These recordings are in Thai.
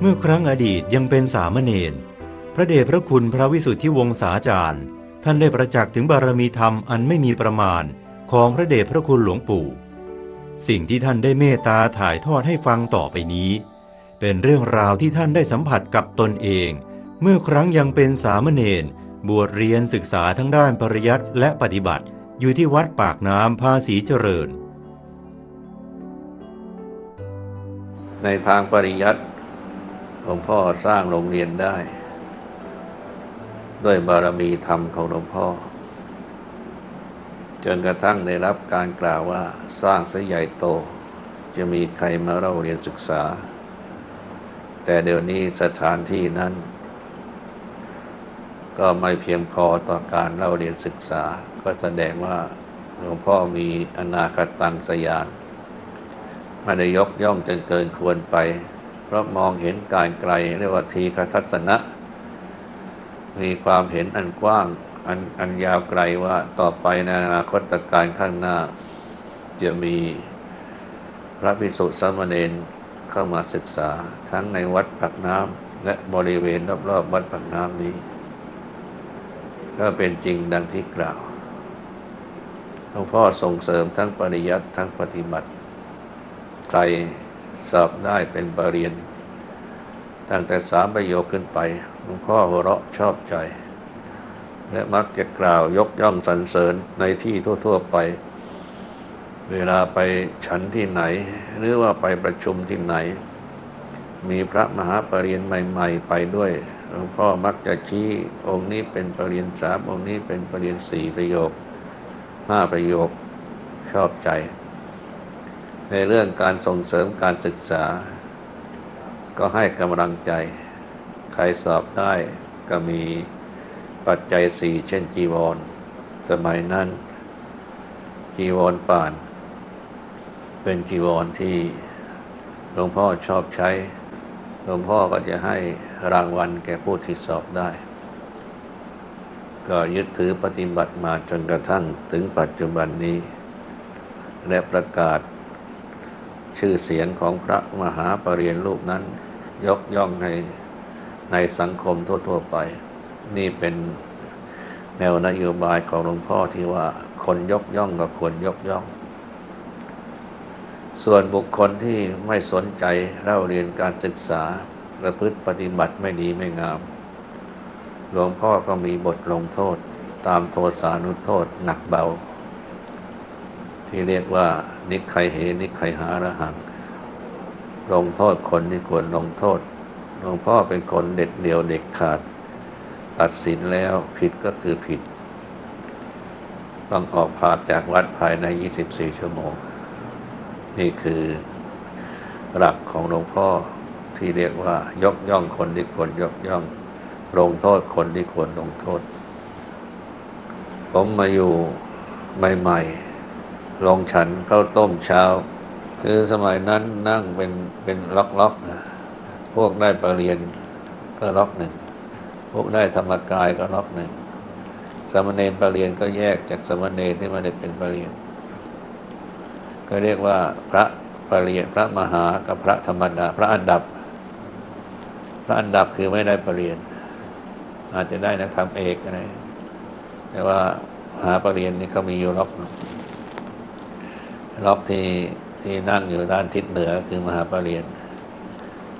เมื่อครั้งอดีตยังเป็นสามเณรพระเดชพระคุณพระวิสุทธิวงศาจารย์ ท่านได้ประจักษ์ถึงบารมีธรรมอันไม่มีประมาณของพระเดชพระคุณหลวงปู่ สิ่งที่ท่านได้เมตตาถ่ายทอดให้ฟังต่อไปนี้ เป็นเรื่องราวที่ท่านได้สัมผัสกับตนเอง เมื่อครั้งยังเป็นสามเณรบวชเรียนศึกษาทั้งด้านปริยัติและปฏิบัติ อยู่ที่วัดปากน้ำภาษีเจริญ ในทางปริยัติ หลวงพ่อสร้างโรงเรียนได้ ด้วยบารมีธรรมของหลวงพ่อ จนกระทั่งได้รับการกล่าวว่าสร้างเสยใหญ่โต จะมีใครมาเล่าเรียนศึกษา แต่เดี๋ยวนี้สถานที่นั้น ก็ไม่เพียงพอต่อการเล่าเรียนศึกษา ก็แสดงว่าหลวงพ่อมีอนาคตังสยานไม่ได้ยกย่องจนเกินควรไป เพราะมองเห็นการไกลเรียกว่าทีคทัศนะ มีความเห็นอันกว้างอันอันยาวไกลว่าต่อไปในอนาคตการข้างหน้า จะมีพระภิกษุสามเณรเข้ามาศึกษาทั้งในวัดปากน้ำและบริเวณรอบๆวัดปากน้ำนี้ ก็เป็นจริงดังที่กล่าวหลวงพ่อส่งเสริมทั้งปริยัติทั้งปฏิบัติใคร สอบได้เป็นปรริญญาตั้งแต่สามประโยคขึ้นไปหลวงพ่อหัวเราะชอบใจ และมักจะกล่าวยกย่องสรรเสริญในที่ทั่ว ๆ ไป เวลาไปฉันที่ไหน หรือว่าไปประชุมที่ไหน มีพระมหาปรริญญาใหม่ ๆ ไปด้วยหลวงพ่อมักจะชี้องค์นี้เป็นปรริญญาสามองค์นี้เป็นปรริญญาสี่ประโยคห้าประโยคชอบใจ ในเรื่องการส่งเสริมการศึกษา ก็ให้กำลังใจ ใครสอบได้ก็มีปัจจัยสี่เช่นจีวร สมัยนั้น จีวรป่าน เป็นจีวรที่หลวงพ่อชอบใช้ หลวงพ่อก็จะให้รางวัลแก่ผู้ที่สอบได้ ก็ยึดถือปฏิบัติมาจนกระทั่งถึงปัจจุบันนี้ และประกาศ ชื่อเสียงของพระมหาปรริญญรูปนั้น ยกย่องในในสังคมทั่ว ๆ ไป นี่เป็นแนวนโยบายของหลวงพ่อที่ว่าคนยกย่องก็ควรยกย่อง ส่วนบุคคลที่ไม่สนใจเล่าเรียนการศึกษาประพฤติปฏิบัติไม่ดีไม่งาม หลวงพ่อก็มีบทลงโทษตามโทษสานุโทษหนักเบา ที่เรียกว่า นิใคเหนิใคหาระหัง ลงโทษคนที่ควรลงโทษหลวงพ่อเป็นคนเด็ดเดียวเด็กขาด ตัดสินแล้วผิดก็คือผิด ต้องออกพาจากวัดภายใน 24 ชั่วโมง นี่คือหลักของหลวงพ่อที่เรียกว่ายกย่องคนที่ควรยกย่อง ลงโทษคนที่ควรลงโทษ ผมมาอยู่ใหม่ ๆ ลงฉันข้าวต้มเช้า คือสมัยนั้นนั่งเป็นเป็นล็อกๆนะพวกได้ปรริญญาก็ล็อกหนึ่ง พวกได้ธรรมกายก็ล็อกหนึ่งสามเณรปรริญญาก็แยกจากสามเณรที่มาได้เป็นปรริญญาก็เรียกว่าพระปรริญญาพระมหากับพระธรรมดา พระอันดับ พระอันดับคือไม่ได้ปรริญญาอาจจะได้นักธรรมเอกอะไรแต่ว่าหาปรริญญานี่เขามีอยู่ล็อกหนึ่ง ล็อกที่ที่นั่งอยู่ด้านทิศเหนือคือมหาปรริญญา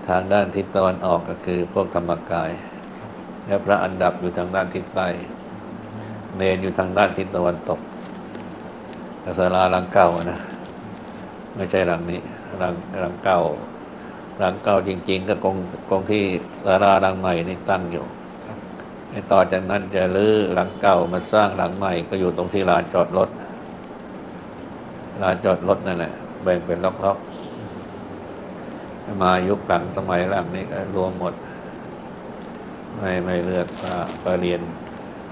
ทางด้านทิศตะวันออกก็คือพวกธรรมกาย และพระอันดับอยู่ทางด้านทิศใต้ เนนอยู่ทางด้านทิศตะวันตกกศาลาหลังเก่านะไม่ใช่หลังนี้หลังหลังเก่าหลังเก่าจริง ๆ ก็คงคงที่ศาลาหลังใหม่นี่ตั้งอยู่ไอ้ต่อจากนั้นจะรื้อหลังเก่ามาสร้างหลังใหม่ก็อยู่ตรงที่ลานจอดรถ ลานจอดรถนั่นแหละแบ่งเป็นล็อกๆมายุคหลังสมัยหลังนี้ก็รวมหมด ไม่ไม่เลือกว่าปรเรียน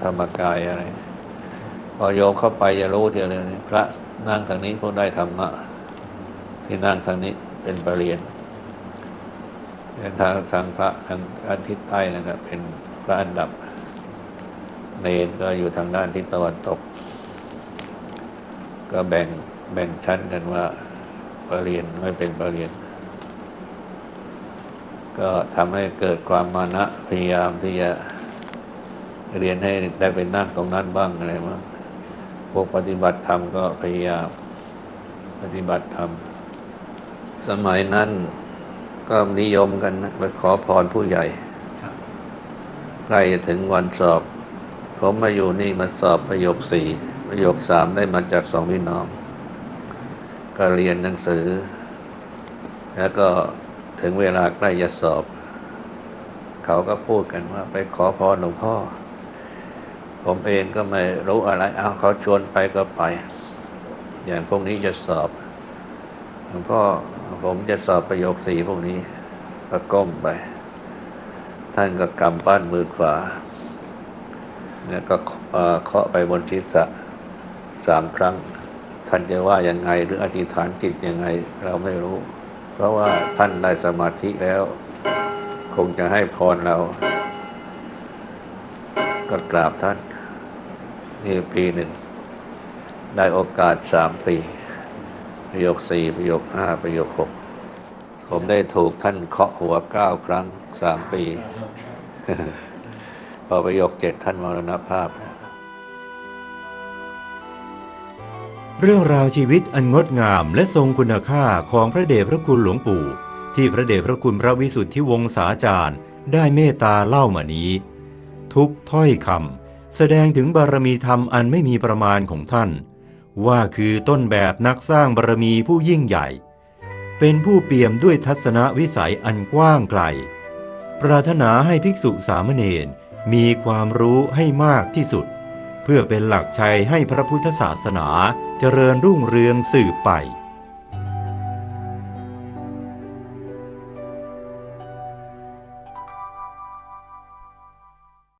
ธรรมกายอะไร พอโยมเข้าไปจะรู้ทีเดียวนี่พระนั่งทางนี้พวกได้ธรรมะที่นั่งทางนี้เป็นปรเรียนเป็นทางทางพระทางด้านทิศใต้นะครับ เป็นพระอันดับเนนก็อยู่ทางด้านทิศตะวันตก ก็แบ่ง แบ่งชั้นกันว่าปรริญญาไม่เป็นปรริญญาก็ก็ทำให้เกิดความมานะพยายามที่จะเรียนให้ได้ไปนั่งตรงนั้นบ้างอะไรบ้างพวกปฏิบัติธรรมก็พยายามปฏิบัติธรรม สมัยนั้นก็นิยมกันนะไปขอพรผู้ใหญ่ใกล้จะถึงวันสอบ ผมมาอยู่นี่มาสอบประโยคสี่ประโยคสามได้มาจากสองพี่น้อง ก็เรียนหนังสือ แล้วก็ถึงเวลาใกล้จะสอบ เขาก็พูดกันว่า ไปขอพรหลวงพ่อ ผมเองก็ไม่รู้อะไร เอาเขาชวนไปก็ไป อย่างพวกนี้จะสอบหลวงพ่อผมจะสอบประโยคสี่พวกนี้ก็ก้มไป ท่านก็กำปั้นมือขวาแล้วก็เอ่อเคาะไปบนศีรษะสามครั้ง ท่านจะว่ายังไงหรืออธิษฐานจิตยังไง เราไม่รู้ เพราะว่าท่านได้สมาธิแล้ว คงจะให้พรเรา ก็กราบท่าน นี่ปีหนึ่ง ได้โอกาสสามปีประโยคสี่ประโยคห้าประโยคหกผมได้ถูกท่านเคาะหัวเก้าครั้งสามปี พอประโยคเจ็ดท่านมรณภาพ เรื่องราวชีวิตอันงดงามและทรงคุณค่าของพระเดชพระคุณหลวงปู่ ที่พระเดชพระคุณพระวิสุทธิวงศาจารย์ ได้เมตตาเล่ามานี้ ทุกถ้อยคำแสดงถึงบารมีธรรมอันไม่มีประมาณของท่าน ว่าคือต้นแบบนักสร้างบารมีผู้ยิ่งใหญ่ เป็นผู้เปี่ยมด้วยทัศนวิสัยอันกว้างไกล ปรารถนาให้ภิกษุสามเณรมีความรู้ให้มากที่สุด เพื่อเป็นหลักชัยให้พระพุทธศาสนาเจริญรุ่งเรืองสืบไป